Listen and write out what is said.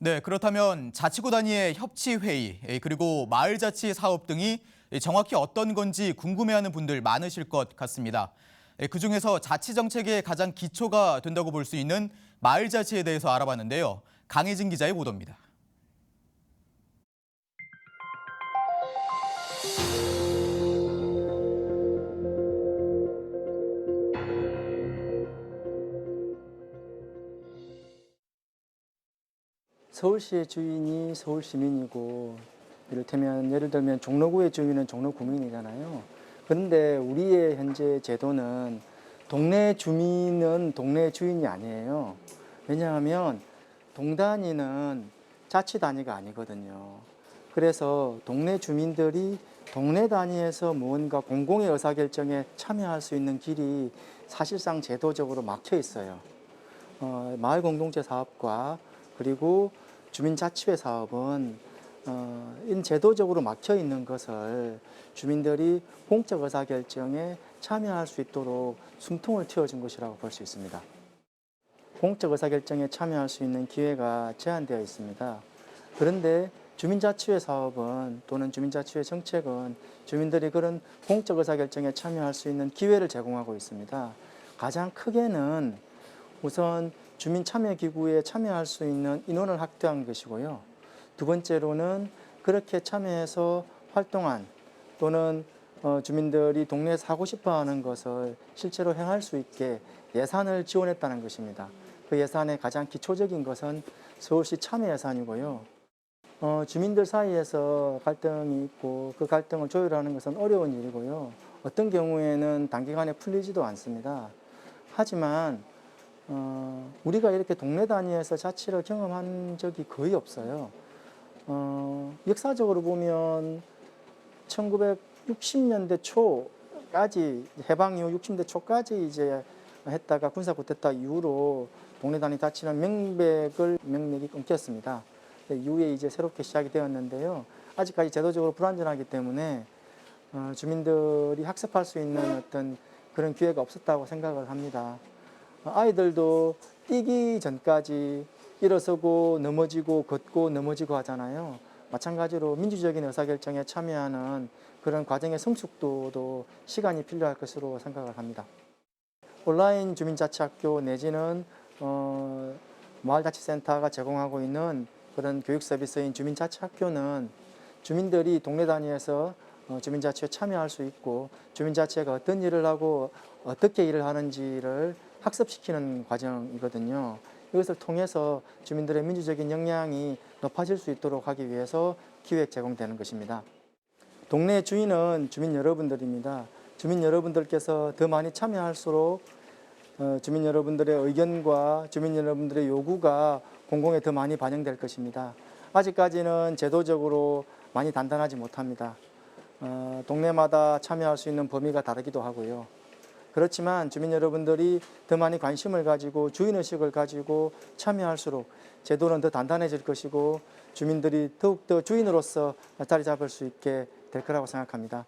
네, 그렇다면 자치구 단위의 협치 회의 그리고 마을 자치 사업 등이 정확히 어떤 건지 궁금해하는 분들 많으실 것 같습니다. 그 중에서 자치 정책의 가장 기초가 된다고 볼 수 있는 마을 자치에 대해서 알아봤는데요. 강혜진 기자의 보도입니다. 서울시의 주인이 서울 시민이고 이를테면 예를 들면 종로구의 주인은 종로 구민이잖아요. 그런데 우리의 현재 제도는 동네 주민은 동네 주인이 아니에요. 왜냐하면 동단위는 자치 단위가 아니거든요. 그래서 동네 주민들이 동네 단위에서 무언가 공공의 의사결정에 참여할 수 있는 길이 사실상 제도적으로 막혀 있어요. 어, 마을 공동체 사업과 그리고 주민자치회 사업은 어, 인 제도적으로 막혀 있는 것을 주민들이 공적 의사결정에 참여할 수 있도록 숨통을 틔워준 것이라고 볼 수 있습니다. 공적 의사결정에 참여할 수 있는 기회가 제한되어 있습니다. 그런데 주민자치회 사업은 또는 주민자치회 정책은 주민들이 그런 공적 의사결정에 참여할 수 있는 기회를 제공하고 있습니다. 가장 크게는 우선 주민 참여 기구에 참여할 수 있는 인원을 확대한 것이고요. 두 번째로는 그렇게 참여해서 활동한 또는 어, 주민들이 동네에서 하고 싶어 하는 것을 실제로 행할 수 있게 예산을 지원했다는 것입니다. 그 예산의 가장 기초적인 것은 서울시 참여 예산이고요. 어, 주민들 사이에서 갈등이 있고 그 갈등을 조율하는 것은 어려운 일이고요. 어떤 경우에는 단기간에 풀리지도 않습니다. 하지만 어, 우리가 이렇게 동네 단위에서 자치를 경험한 적이 거의 없어요. 어, 역사적으로 보면 1960년대 초까지 해방 이후 60대 초까지 이제 했다가 군사 쿠데타 이후로 동네 단위 자치는 명백을 명맥이 끊겼습니다. 근데 이후에 이제 새롭게 시작이 되었는데요. 아직까지 제도적으로 불안전하기 때문에 어, 주민들이 학습할 수 있는 어떤 그런 기회가 없었다고 생각을 합니다. 어, 아이들도 뛰기 전까지 일어서고 넘어지고 걷고 넘어지고 하잖아요. 마찬가지로 민주적인 의사결정에 참여하는 그런 과정의 성숙도도 시간이 필요할 것으로 생각을 합니다. 온라인 주민자치학교 내지는 어, 마을자치센터가 제공하고 있는 그런 교육 서비스인 주민자치학교는 주민들이 동네 단위에서 어, 주민자치에 참여할 수 있고 주민자치가 어떤 일을 하고 어떻게 일을 하는지를 학습시키는 과정이거든요. 이것을 통해서 주민들의 민주적인 역량이 높아질 수 있도록 하기 위해서 기획 제공되는 것입니다. 동네 주인은 주민 여러분들입니다. 주민 여러분들께서 더 많이 참여할수록 어, 주민 여러분들의 의견과 주민 여러분들의 요구가 공공에 더 많이 반영될 것입니다. 아직까지는 제도적으로 많이 단단하지 못합니다. 어, 동네마다 참여할 수 있는 범위가 다르기도 하고요. 그렇지만 주민 여러분들이 더 많이 관심을 가지고 주인의식을 가지고 참여할수록 제도는 더 단단해질 것이고 주민들이 더욱더 주인으로서 자리 잡을 수 있게 될 거라고 생각합니다.